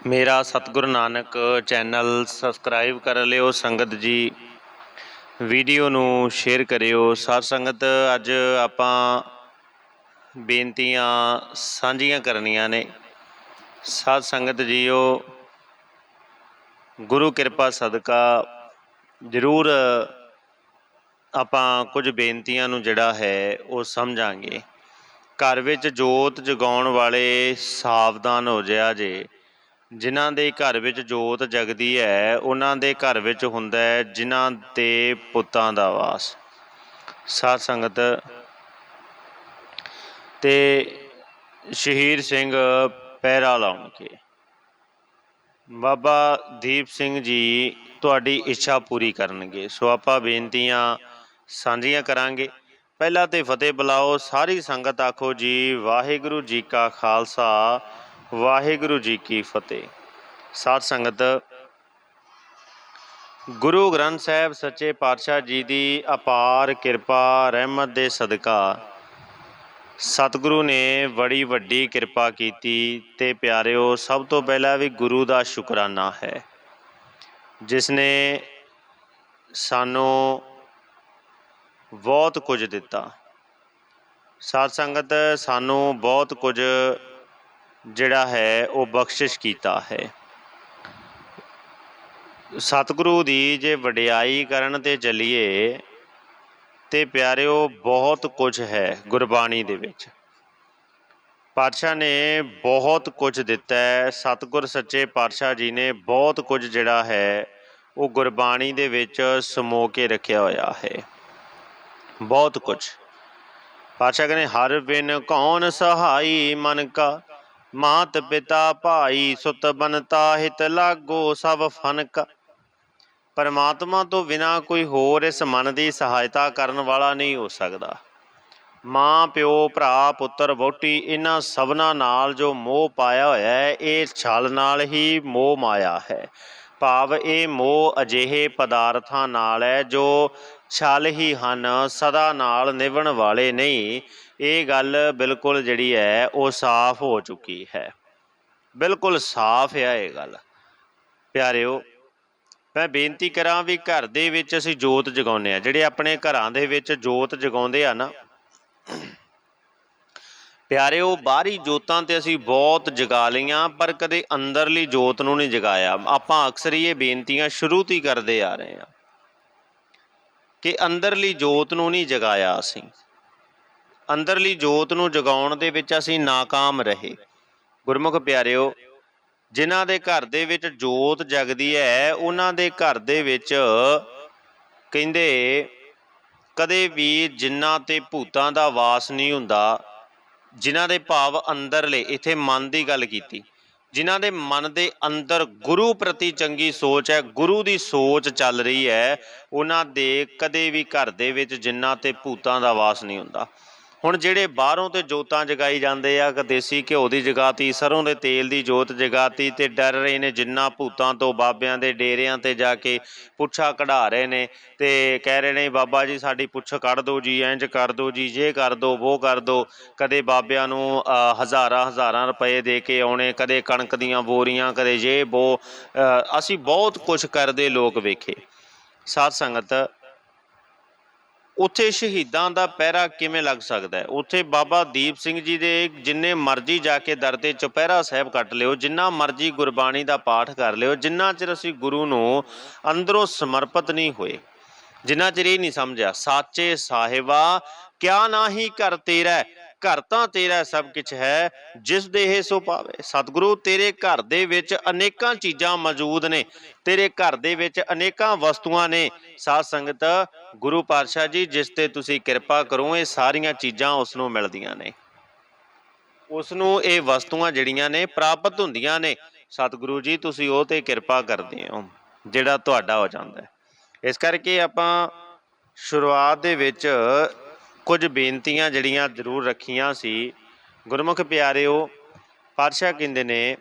ਮੇਰਾ ਸਤਿਗੁਰ Nanak channel subscribe ਕਰ ਲਿਓ, ਸੰਗਤ ਜੀ। ਵੀਡੀਓ ਨੂੰ ਸ਼ੇਅਰ ਕਰਿਓ। ਸਾਧ ਸੰਗਤ, ਅੱਜ ਆਪਾਂ ਬੇਨਤੀਆਂ ਸਾਂਝੀਆਂ ਕਰਨੀਆਂ ਨੇ। ਸਾਧ ਸੰਗਤ ਜੀਓ, ਗੁਰੂ ਕਿਰਪਾ ਸਦਕਾ ਜ਼ਰੂਰ ਆਪਾਂ ਕੁਝ ਬੇਨਤੀਆਂ ਨੂੰ ਜਿਹੜਾ ਹੈ, ਉਹ ਸਮਝਾਂਗੇ। ਘਰ ਵਿੱਚ ਜੋਤ ਜਗਾਉਣ ਵਾਲੇ ਸਾਵਧਾਨ ਹੋ ਜਿਆ ਜੇ। ਜਿਨ੍ਹਾਂ ਦੇ ਘਰ ਵਿੱਚ ਜੋਤ ਜਗਦੀ ਹੈ, ਉਹਨਾਂ ਦੇ ਘਰ ਵਿੱਚ ਹੁੰਦਾ ਹੈ ਜਿਨ੍ਹਾਂ ਤੇ ਪੁੱਤਾਂ ਦਾ ਵਾਸ। ਸਾਧ ਸੰਗਤ, ਤੇ ਸ਼ਹੀਦ ਸਿੰਘ ਪਹਿਰਾ ਲਾਉਣਗੇ। ਬਾਬਾ ਦੀਪ ਸਿੰਘ ਜੀ ਤੁਹਾਡੀ ਇੱਛਾ ਪੂਰੀ ਕਰਨਗੇ। ਸੋ ਆਪਾਂ ਬੇਨਤੀਆਂ ਸਾਂਝੀਆਂ ਕਰਾਂਗੇ। ਪਹਿਲਾਂ ਤੇ ਫਤਿਹ ਬੁਲਾਓ, ਸਾਰੀ ਸੰਗਤ ਆਖੋ ਜੀ, ਵਾਹਿਗੁਰੂ ਜੀ ਕਾ ਖਾਲਸਾ ਵਾਹਿਗੁਰੂ ਜੀ ਕੀ ਫਤਿਹ। ਸਾਧ ਸੰਗਤ, ਗੁਰੂ ਗ੍ਰੰਥ ਸਾਹਿਬ ਸੱਚੇ ਪਾਤਸ਼ਾਹ ਜੀ ਦੀ ਅਪਾਰ ਕਿਰਪਾ, ਰਹਿਮਤ ਦੇ ਸਦਕਾ ਸਤਿਗੁਰੂ ਨੇ ਬੜੀ ਵੱਡੀ ਕਿਰਪਾ ਕੀਤੀ ਤੇ ਪਿਆਰਿਓ, ਸਭ ਤੋਂ ਪਹਿਲਾਂ ਵੀ ਗੁਰੂ ਦਾ ਸ਼ੁਕਰਾਨਾ ਹੈ, ਜਿਸ ਨੇ ਸਾਨੂੰ ਬਹੁਤ ਕੁਝ ਦਿੱਤਾ। ਸਾਧ ਸੰਗਤ, ਸਾਨੂੰ ਬਹੁਤ ਕੁਝ ਜਿਹੜਾ ਹੈ, ਉਹ ਬਖਸ਼ਿਸ਼ ਕੀਤਾ ਹੈ। ਸਤਿਗੁਰੂ ਦੀ ਜੇ ਵਡਿਆਈ ਕਰਨ ਤੇ ਚੱਲੀਏ, ਤੇ ਪਿਆਰਿਓ, ਬਹੁਤ ਕੁਝ ਹੈ ਗੁਰਬਾਣੀ ਦੇ ਵਿੱਚ। ਪਾਤਸ਼ਾਹ ਨੇ ਬਹੁਤ ਕੁਝ ਦਿੱਤਾ ਹੈ। ਸਤਿਗੁਰ ਸੱਚੇ ਪਾਤਸ਼ਾਹ ਜੀ ਨੇ ਬਹੁਤ ਕੁਝ ਜਿਹੜਾ ਹੈ, ਉਹ ਗੁਰਬਾਣੀ ਦੇ ਵਿੱਚ ਸਮੋ ਕੇ ਰੱਖਿਆ ਹੋਇਆ ਹੈ। ਬਹੁਤ ਕੁਝ। ਪਾਤਸ਼ਾਹ ਕਹਿੰਦੇ, ਹਰ ਬਿਨ ਕੌਣ ਸਹਾਈ ਮਨ ਕਾ ਮਾਤ ਪਿਤਾ ਭਾਈ ਸੁਤ ਬਨਤਾ ਹਿਤ ਲਾਗੋ ਸਭ ਫਨ ਪਰਮਾਤਮਾ ਤੋਂ ਬਿਨਾ ਕੋਈ ਹੋਰ ਇਸ ਮਨ ਦੀ ਸਹਾਇਤਾ ਕਰਨ ਵਾਲਾ ਨਹੀਂ ਹੋ ਸਕਦਾ। ਮਾਂ, ਪਿਓ, ਭਰਾ, ਪੁੱਤਰ ਵੋਟੀ ਇਹਨਾਂ ਸਭਨਾ ਨਾਲ ਜੋ ਮੋਹ ਪਾਇਆ ਹੋਇਆ ਹੈ, ਇਹ ਛਲ ਨਾਲ ਹੀ ਮੋਹ ਮਾਇਆ ਹੈ। ਭਾਵ ਇਹ ਮੋਹ ਅਜਿਹੇ ਪਦਾਰਥਾਂ ਨਾਲ ਹੈ ਜੋ ਛਲ ਹੀ ਹਨ, ਸਦਾ ਨਾਲ ਨਿਭਣ ਵਾਲੇ ਨਹੀਂ। ਇਹ ਗੱਲ ਬਿਲਕੁਲ ਜਿਹੜੀ ਹੈ, ਉਹ ਸਾਫ਼ ਹੋ ਚੁੱਕੀ ਹੈ। ਬਿਲਕੁਲ ਸਾਫ਼ ਹੈ ਇਹ ਗੱਲ। ਪਿਆਰਿਓ, ਮੈਂ ਬੇਨਤੀ ਕਰਾਂ ਵੀ ਘਰ ਦੇ ਵਿੱਚ ਅਸੀਂ ਜੋਤ ਜਗਾਉਂਦੇ ਆ ਜਿਹੜੇ ਆਪਣੇ ਘਰਾਂ ਦੇ ਵਿੱਚ ਜੋਤ ਜਗਾਉਂਦੇ ਆ ਨਾ, ਪਿਆਰਿਓ, ਬਾਹਰੀ ਜੋਤਾਂ ਤੇ ਅਸੀਂ ਬਹੁਤ ਜਗਾ ਲਈਆਂ, ਪਰ ਕਦੇ ਅੰਦਰਲੀ ਜੋਤ ਨੂੰ ਨਹੀਂ ਜਗਾਇਆ। ਆਪਾਂ ਅਕਸਰ ਹੀ ਇਹ ਬੇਨਤੀਆਂ ਸ਼ੁਰੂ ਤੋਂ ਹੀ ਕਰਦੇ ਆ ਰਹੇ ਆ ਕਿ ਅੰਦਰਲੀ ਜੋਤ ਨੂੰ ਨਹੀਂ ਜਗਾਇਆ ਅਸੀਂ। ਅੰਦਰਲੀ ਜੋਤ ਨੂੰ ਜਗਾਉਣ ਦੇ ਵਿੱਚ ਅਸੀਂ ناکਾਮ ਰਹੇ। ਗੁਰਮੁਖ ਪਿਆਰਿਓ, ਜਿਨ੍ਹਾਂ ਦੇ ਘਰ ਦੇ ਵਿੱਚ ਜੋਤ ਜਗਦੀ ਹੈ, ਉਹਨਾਂ ਦੇ ਘਰ ਦੇ ਵਿੱਚ ਕਹਿੰਦੇ, ਕਦੇ ਵੀ ਜਿਨ੍ਹਾਂ ਤੇ ਭੂਤਾਂ ਦਾ ਵਾਸ ਨਹੀਂ ਹੁੰਦਾ, ਜਿਨ੍ਹਾਂ ਦੇ ਭਾਵ ਅੰਦਰਲੇ, ਇੱਥੇ ਮਨ ਦੀ ਗੱਲ ਕੀਤੀ। ਜਿਨ੍ਹਾਂ ਦੇ ਮਨ ਦੇ ਅੰਦਰ ਗੁਰੂ ਪ੍ਰਤੀ ਚੰਗੀ ਸੋਚ ਹੈ, ਗੁਰੂ ਦੀ ਸੋਚ ਚੱਲ ਰਹੀ ਹੈ, ਉਹਨਾਂ ਦੇ ਕਦੇ ਵੀ ਘਰ ਦੇ ਵਿੱਚ ਜਿੰਨਾ ਤੇ ਭੂਤਾਂ ਦਾ ਵਾਸ ਨਹੀਂ ਹੁੰਦਾ। ਹੁਣ ਜਿਹੜੇ ਬਾਹਰੋਂ ਤੇ ਜੋਤਾਂ ਜਗਾਈ ਜਾਂਦੇ ਆ ਕਿ ਦੇਸੀ ਘਿਓ ਦੀ ਜਗਾਤੀ, ਸਰੋਂ ਦੇ ਤੇਲ ਦੀ ਜੋਤ ਜਗਾਤੀ ਤੇ ਡਰ ਰਹੇ ਨੇ ਜਿੰਨਾ ਭੂਤਾਂ ਤੋਂ ਬਾਬਿਆਂ ਦੇ ਡੇਰਿਆਂ ਤੇ ਜਾ ਕੇ ਪੁੱਛਾ ਕਢਾ ਰਹੇ ਨੇ ਤੇ ਕਹਿ ਰਹੇ ਨੇ, ਬਾਬਾ ਜੀ, ਸਾਡੀ ਪੁੱਛ ਕੱਢ ਦਿਓ ਜੀ ਇੰਜ ਕਰ ਦਿਓ ਜੀ, ਜੇ ਕਰ ਦਿਓ ਉਹ ਕਰ ਦਿਓ ਕਦੇ ਬਾਬਿਆਂ ਨੂੰ ਹਜ਼ਾਰਾਂ ਹਜ਼ਾਰਾਂ ਰੁਪਏ ਦੇ ਕੇ ਆਉਣੇ, ਕਦੇ ਕਣਕ ਦੀਆਂ ਬੋਰੀਆਂ, ਕਦੇ ਜੇ ਬੋ ਅਸੀਂ ਬਹੁਤ ਕੁਝ ਕਰਦੇ ਲੋਕ ਵੇਖੇ। ਸਾਧ ਸੰਗਤ ਉੱਥੇ ਸ਼ਹੀਦਾਂ ਦਾ ਪਹਿਰਾ ਕਿਵੇਂ ਲੱਗ ਸਕਦਾ ਹੈ? ਉੱਥੇ ਬਾਬਾ ਦੀਪ ਸਿੰਘ ਜੀ ਦੇ ਜਿੰਨੇ ਮਰਜ਼ੀ ਜਾ ਕੇ ਦਰ ਤੇ ਚੁਪਹਿਰਾ ਸਾਹਿਬ ਕੱਟ ਲਿਓ, ਜਿੰਨਾ ਮਰਜ਼ੀ ਗੁਰਬਾਣੀ ਦਾ ਪਾਠ ਕਰ ਲਿਓ, ਜਿੰਨਾ ਚਿਰ ਅਸੀਂ ਗੁਰੂ ਨੂੰ ਅੰਦਰੋਂ ਸਮਰਪਿਤ ਨਹੀਂ ਹੋਏ, ਜਿੰਨਾ ਚਿਰ ਇਹ ਨਹੀਂ ਸਮਝਿਆ, ਸਾਚੇ ਸਾਹਿਬਾ, ਕਿਆ ਨਾਹੀ ਘਰ ਤੇਰਾ ਘਰ ਤਾਂ ਤੇਰਾ ਸਭ ਕੁਝ ਹੈ, ਜਿਸ ਦੇ ਇਹ ਸੋ ਪਾਵੇ। ਸਤਿਗੁਰੂ, ਤੇਰੇ ਘਰ ਦੇ ਵਿੱਚ ਅਨੇਕਾਂ ਚੀਜ਼ਾਂ ਮੌਜੂਦ ਨੇ। ਤੇਰੇ ਘਰ ਦੇ ਵਿੱਚ ਅਨੇਕਾਂ ਵਸਤੂਆਂ ਨੇ। ਸਾਧ ਸੰਗਤ, ਗੁਰੂ ਪਾਤਸ਼ਾਹ ਜੀ, ਜਿਸ ਤੇ ਤੁਸੀਂ ਕਿਰਪਾ ਕਰੋ, ਇਹ ਸਾਰੀਆਂ ਚੀਜ਼ਾਂ ਉਸ ਨੂੰ ਮਿਲਦੀਆਂ ਨੇ। ਉਸ ਨੂੰ ਇਹ ਵਸਤੂਆਂ ਜਿਹੜੀਆਂ ਨੇ, ਪ੍ਰਾਪਤ ਹੁੰਦੀਆਂ ਨੇ। ਸਤਿਗੁਰੂ ਜੀ, ਤੁਸੀਂ ਉਹ ਤੇ ਕਿਰਪਾ ਕਰਦੇ ਹੋ, ਜਿਹੜਾ ਤੁਹਾਡਾ ਹੋ ਜਾਂਦਾ ਹੈ। ਇਸ ਕਰਕੇ ਆਪਾਂ ਸ਼ੁਰੂਆਤ ਦੇ ਵਿੱਚ ਕੁਝ ਬੇਨਤੀਆਂ ਜਿਹੜੀਆਂ ਜ਼ਰੂਰ ਰੱਖੀਆਂ ਸੀ। ਗੁਰਮੁਖ ਪਿਆਰਿਓ, ਪਾਤਸ਼ਾਹ ਕਹਿੰਦੇ ਨੇ,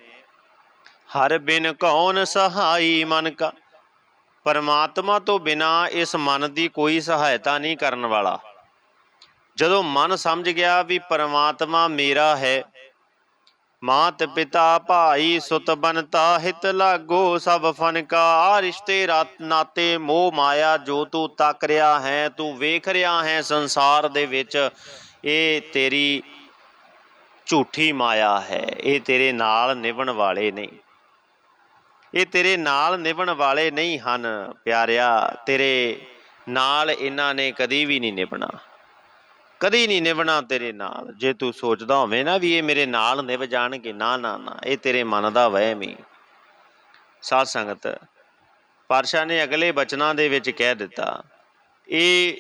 ਹਰ ਬਿਨ ਕੌਣ ਸਹਾਈ ਮਨ ਕਾ? ਪਰਮਾਤਮਾ ਤੋਂ ਬਿਨਾ ਇਸ ਮਨ ਦੀ ਕੋਈ ਸਹਾਇਤਾ ਨਹੀਂ ਕਰਨ ਵਾਲਾ। ਜਦੋਂ ਮਨ ਸਮਝ ਗਿਆ ਵੀ ਪਰਮਾਤਮਾ ਮੇਰਾ ਹੈ ਮਾਤ ਪਿਤਾ ਭਾਈ ਸੁਤ ਬਨਤਾ ਹਿਤ ਲਾਗੋ ਸਭ ਫਨਕਾ ਆ ਰਿਸ਼ਤੇ ਰਾਤ ਨਾਤੇ ਮੋਹ ਮਾਇਆ ਜੋ ਤੂੰ ਤੱਕ ਰਿਹਾ ਹੈ, ਤੂੰ ਵੇਖ ਰਿਹਾ ਹੈ ਸੰਸਾਰ ਦੇ ਵਿੱਚ। ਇਹ ਤੇਰੀ ਝੂਠੀ ਮਾਇਆ ਹੈ, ਇਹ ਤੇਰੇ ਨਾਲ ਨਿਭਣ ਵਾਲੇ ਨਹੀਂ। ਇਹ ਤੇਰੇ ਨਾਲ ਨਿਭਣ ਵਾਲੇ ਨਹੀਂ ਹਨ, ਪਿਆਰਿਆ, ਤੇਰੇ ਨਾਲ ਇਹਨਾਂ ਨੇ ਕਦੀ ਵੀ ਨਹੀਂ ਨਿਭਣਾ। ਕਦੀ ਨਹੀਂ ਨਿਭਣਾ ਤੇਰੇ ਨਾਲ। ਜੇ ਤੂੰ ਸੋਚਦਾ ਹੋਵੇਂ ਨਾ ਵੀ ਇਹ ਮੇਰੇ ਨਾਲ ਨਿਭ ਜਾਣਗੇ, ਨਾ ਨਾ ਨਾ, ਇਹ ਤੇਰੇ ਮਨ ਦਾ ਵਹਿਮ ਹੀ ਸਾਧ ਸੰਗਤ, ਪਾਤਸ਼ਾਹ ਨੇ ਅਗਲੇ ਬਚਨਾਂ ਦੇ ਵਿੱਚ ਕਹਿ ਦਿੱਤਾ, ਇਹ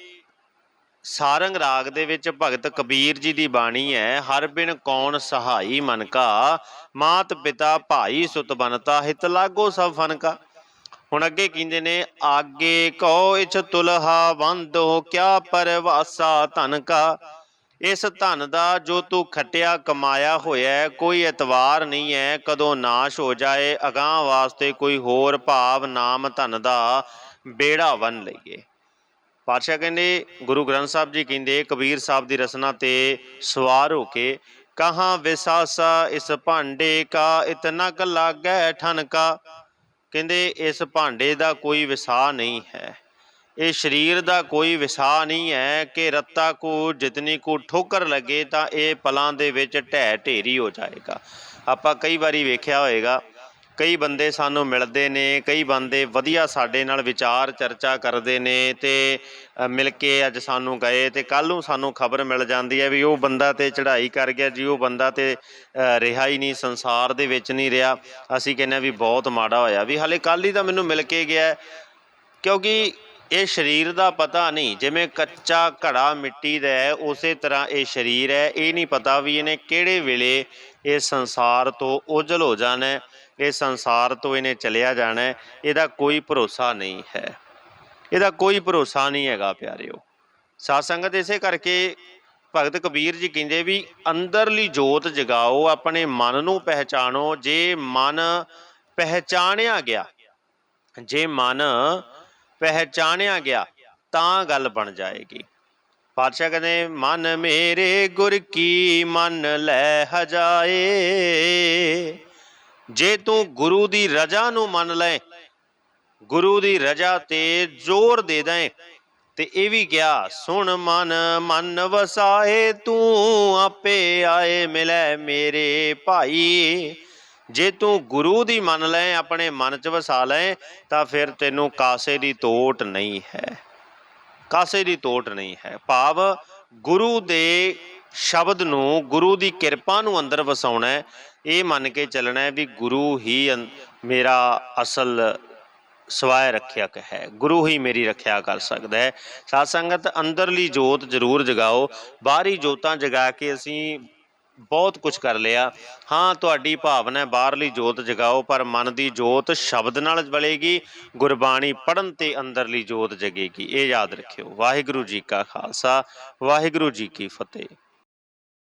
ਸਾਰੰਗ ਰਾਗ ਦੇ ਵਿੱਚ ਭਗਤ ਕਬੀਰ ਜੀ ਦੀ ਬਾਣੀ ਹੈ, ਹਰ ਬਿਨ ਕੌਣ ਸਹਾਈ ਮਨ ਕਾ, ਮਾਤ ਪਿਤਾ ਭਾਈ ਸੁਤ ਬਨਤਾ ਹਿਤ ਲਾਗੋ ਸਭ ਫਨ ਕਾ। ਹੁਣ ਅੱਗੇ ਕਹਿੰਦੇ ਨੇ, ਆਗੇ ਕੋ ਇਛ ਤੁਲਹਾ ਵੰਦੋ ਕਿਆ ਪਰਵਾਸਾ ਧਨ ਕਾ? ਇਸ ਧਨ ਦਾ ਜੋ ਤੂੰ ਖਟਿਆ ਕਮਾਇਆ ਹੋਇਆ ਕੋਈ ਇਤਵਾਰ ਨਹੀਂ ਹੈ, ਕਦੋਂ ਨਾਸ਼ ਹੋ ਜਾਏ, ਅਗਾਹ ਵਾਸਤੇ ਕੋਈ ਹੋਰ ਭਾਵ ਨਾਮ ਧਨ ਦਾ ਬੇੜਾ ਵਨ ਲਈਏ। ਪਾਤਸ਼ਾਹ ਕਹਿੰਦੇ, ਗੁਰੂ ਗ੍ਰੰਥ ਸਾਹਿਬ ਜੀ ਕਹਿੰਦੇ, ਕਬੀਰ ਸਾਹਿਬ ਦੀ ਰਸਨਾ ਤੇ ਸਵਾਰ ਹੋ ਕੇ, ਕਹਾਂ ਵਿਸਾਸਾ ਇਸ ਭਾਂਡੇ ਕਾ, ਇਤਨਾ ਕ ਲਾਗੈ ਠਨ ਕਹਿੰਦੇ ਇਸ ਭਾਂਡੇ ਦਾ ਕੋਈ ਵਿਸਾਹ ਨਹੀਂ ਹੈ। ਇਹ ਸਰੀਰ ਦਾ ਕੋਈ ਵਿਸਾਹ ਨਹੀਂ ਹੈ ਕਿ ਰੱਤਾ ਕੋ ਜਿਤਨੀ ਕੋ ਠੋਕਰ ਲੱਗੇ ਤਾਂ ਇਹ ਪਲਾਂ ਦੇ ਵਿੱਚ ਢਹਿ ਢੇਰੀ ਹੋ ਜਾਏਗਾ। ਆਪਾਂ ਕਈ ਵਾਰੀ ਵੇਖਿਆ ਹੋਏਗਾ ਕਈ ਬੰਦੇ ਸਾਨੂੰ ਮਿਲਦੇ ਨੇ, ਕਈ ਬੰਦੇ ਵਧੀਆ ਸਾਡੇ ਨਾਲ ਵਿਚਾਰ ਚਰਚਾ ਕਰਦੇ ਨੇ ਤੇ ਮਿਲ ਕੇ ਅੱਜ ਸਾਨੂੰ ਗਏ ਤੇ ਕੱਲ ਨੂੰ ਸਾਨੂੰ ਖਬਰ ਮਿਲ ਜਾਂਦੀ ਹੈ ਵੀ ਉਹ ਬੰਦਾ ਤੇ ਚੜ੍ਹਾਈ ਕਰ ਗਿਆ ਜੀ, ਉਹ ਬੰਦਾ ਤੇ ਰਿਹਾ ਹੀ ਨਹੀਂ, ਸੰਸਾਰ ਦੇ ਵਿੱਚ ਨਹੀਂ ਰਿਹਾ। ਅਸੀਂ ਕਹਿੰਦੇ ਵੀ ਬਹੁਤ ਮਾੜਾ ਹੋਇਆ ਵੀ ਹਲੇ ਕੱਲ ਹੀ ਤਾਂ ਮੈਨੂੰ ਮਿਲ ਕੇ ਗਿਆ ਕਿਉਂਕਿ ਇਹ ਸਰੀਰ ਦਾ ਪਤਾ ਨਹੀਂ, ਜਿਵੇਂ ਕੱਚਾ ਘੜਾ ਮਿੱਟੀ ਦਾ ਹੈ, ਉਸੇ ਤਰ੍ਹਾਂ ਇਹ ਸਰੀਰ ਹੈ, ਇਹ ਨਹੀਂ ਪਤਾ ਵੀ ਇਹਨੇ ਕਿਹੜੇ ਵੇਲੇ ਇਹ ਸੰਸਾਰ ਤੋਂ ਉਜਲ ਹੋ ਜਾਣਾ ਹੈ, ਇਹ ਸੰਸਾਰ ਤੋਂ ਇਹਨੇ ਚਲਿਆ ਜਾਣਾ ਹੈ, ਇਹਦਾ ਕੋਈ ਭਰੋਸਾ ਨਹੀਂ ਹੈ। ਇਹਦਾ ਕੋਈ ਭਰੋਸਾ ਨਹੀਂ ਹੈਗਾ ਪਿਆਰਿਓ। ਸਾਧ ਸੰਗਤ ਇਸੇ ਕਰਕੇ ਭਗਤ ਕਬੀਰ ਜੀ ਕਹਿੰਦੇ ਵੀ ਅੰਦਰਲੀ ਜੋਤ ਜਗਾਓ, ਆਪਣੇ ਮਨ ਨੂੰ ਪਹਿਚਾਣੋ, ਜੇ ਮਨ ਪਹਿਚਾਣਿਆ ਗਿਆ, ਜੇ ਮਨ ਪਹਿਚਾਣਿਆ ਗਿਆ, ਤਾਂ ਗੱਲ ਬਣ ਜਾਏਗੀ। ਪਾਤਸ਼ਾਹ ਕਹਿੰਦੇ, ਮਨ ਮੇਰੇ ਗੁਰ ਕੀ ਮਨ ਲੈ ਹਜਾਏ? ਜੇ ਤੂੰ ਗੁਰੂ ਦੀ ਰਜਾ ਨੂੰ ਮੰਨ ਲੈ, ਗੁਰੂ ਦੀ ਰਜਾ ਤੇ ਜ਼ੋਰ ਦੇ ਦੇ ਤੇ ਇਹ ਵੀ ਗਿਆ ਸੁਣ ਮਨ ਮਨ ਵਸਾਏ, ਤੂੰ ਆਪੇ ਆਏ ਮਿਲੈ ਮੇਰੇ ਭਾਈ। ਜੇ ਤੂੰ ਗੁਰੂ ਦੀ ਮੰਨ ਲੈ, ਆਪਣੇ ਮਨ 'ਚ ਵਸਾ ਲੈ, ਤਾਂ ਫਿਰ ਤੈਨੂੰ ਕਾਸੇ ਦੀ ਤੋਟ ਨਹੀਂ ਹੈ। ਕਾਸੇ ਦੀ ਤੋਟ ਨਹੀਂ ਹੈ। ਭਾਵ ਗੁਰੂ ਦੇ ਸ਼ਬਦ ਨੂੰ, ਗੁਰੂ ਦੀ ਕਿਰਪਾ ਨੂੰ ਅੰਦਰ ਵਸਾਉਣਾ ਹੈ। ਇਹ ਮੰਨ ਕੇ ਚੱਲਣਾ ਹੈ ਵੀ ਗੁਰੂ ਹੀ ਅੰ- ਮੇਰਾ ਅਸਲ ਸਵਾਇ ਰੱਖਿਅਕ ਹੈ। ਗੁਰੂ ਹੀ ਮੇਰੀ ਰੱਖਿਆ ਕਰ ਸਕਦਾ ਹੈ। ਸਾਧ ਸੰਗਤ, ਅੰਦਰਲੀ ਜੋਤ ਜ਼ਰੂਰ ਜਗਾਓ। ਬਾਹਰੀ ਜੋਤਾਂ ਜਗਾ ਕੇ ਅਸੀਂ ਬਹੁਤ ਕੁਝ ਕਰ ਲਿਆ। ਹਾਂ, ਤੁਹਾਡੀ ਭਾਵਨਾ ਬਾਹਰਲੀ ਜੋਤ ਜਗਾਓ, ਪਰ ਮਨ ਦੀ ਜੋਤ ਸ਼ਬਦ ਨਾਲ ਬਲੇਗੀ, ਗੁਰਬਾਣੀ ਪੜਨ ਤੇ ਅੰਦਰਲੀ ਜੋਤ ਜਗੇਗੀ। ਇਹ ਯਾਦ ਰੱਖਿਓ। ਵਾਹਿਗੁਰੂ ਜੀ ਕਾ ਖਾਲਸਾ, ਵਾਹਿਗੁਰੂ ਜੀ ਕੀ ਫਤਿਹ।